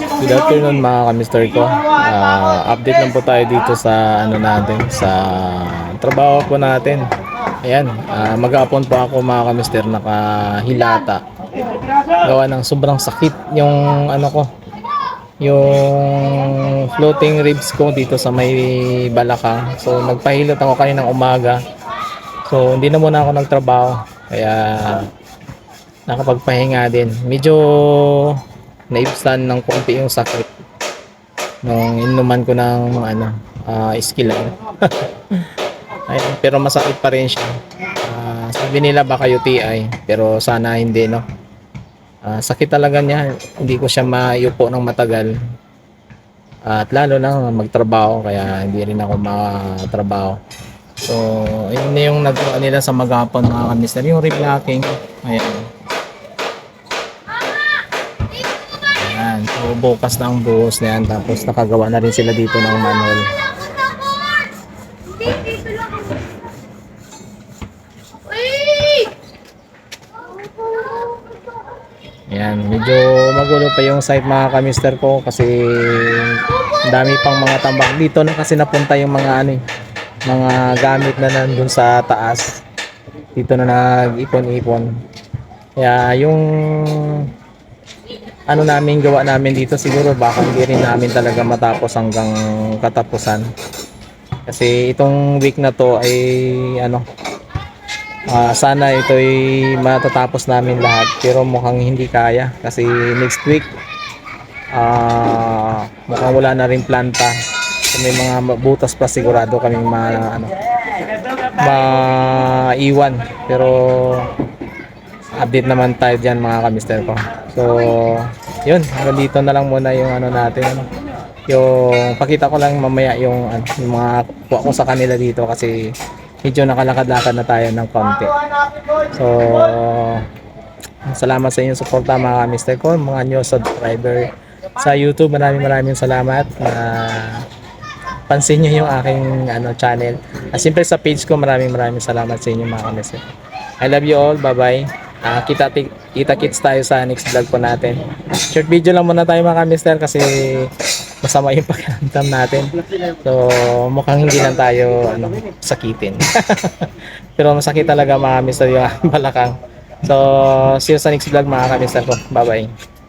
Good afternoon mga kamister ko. Ah, update lang po tayo dito sa ano natin, sa trabaho po natin. Ayan, ah, mag-aapon po ako mga kamister nakahilata. Gawa ng sobrang sakit yung ano ko, yung floating ribs ko dito sa may balakang. So nagpahilot ako kaninang umaga. So hindi na muna ako nagtrabaho. Kaya nakapagpahinga din. Medyo naibsan ng konti yung sakit nung inuman ko ng ano, uh, skill Ayun, pero masakit pa rin siya. Ah, sabi nila baka UTI, pero sana hindi no. Ah, sakit talaga niya, hindi ko siya mayupo ng matagal. at lalo na magtrabaho kaya hindi rin ako matrabaho. So, yun na yung nagawa nila sa magapon mga kamister. Yung reblocking, ayan. Bukas na ang buhos na yan. Tapos nakagawa na rin sila dito ng manual. Ayan. Medyo magulo pa yung site mga kamister ko kasi dami pang mga tambak. Dito na kasi napunta yung mga ano eh, mga gamit na nandun sa taas. Dito na nag-ipon-ipon. Kaya yung ano namin gawa namin dito siguro baka hindi rin namin talaga matapos hanggang katapusan. Kasi itong week na to ay ano ah, sana ito'y matatapos namin lahat pero mukhang hindi kaya kasi next week ah mukhang wala na rin planta. May mga butas pa sigurado kaming ma ano maiwan pero update naman tayo dyan mga kamister ko so yun hanggang dito na lang muna yung ano natin yung pakita ko lang mamaya yung, ano, yung mga kuha ko sa kanila dito kasi medyo nakalakad-lakad na tayo ng konti so salamat sa inyong suporta mga kamister ko mga new subscriber sa youtube maraming maraming salamat na pansin nyo yung aking ano, channel. At siyempre sa page ko, maraming maraming salamat sa inyo mga kamister. I love you all. Bye-bye. Ah, kita, kita kits tayo sa next vlog po natin. Short video lang muna tayo mga kamister kasi masama yung pakiramdam natin. So, mukhang hindi lang tayo ano, sakitin. Pero masakit talaga mga kamister yung balakang. So, see you sa next vlog mga kamister ko. Bye-bye.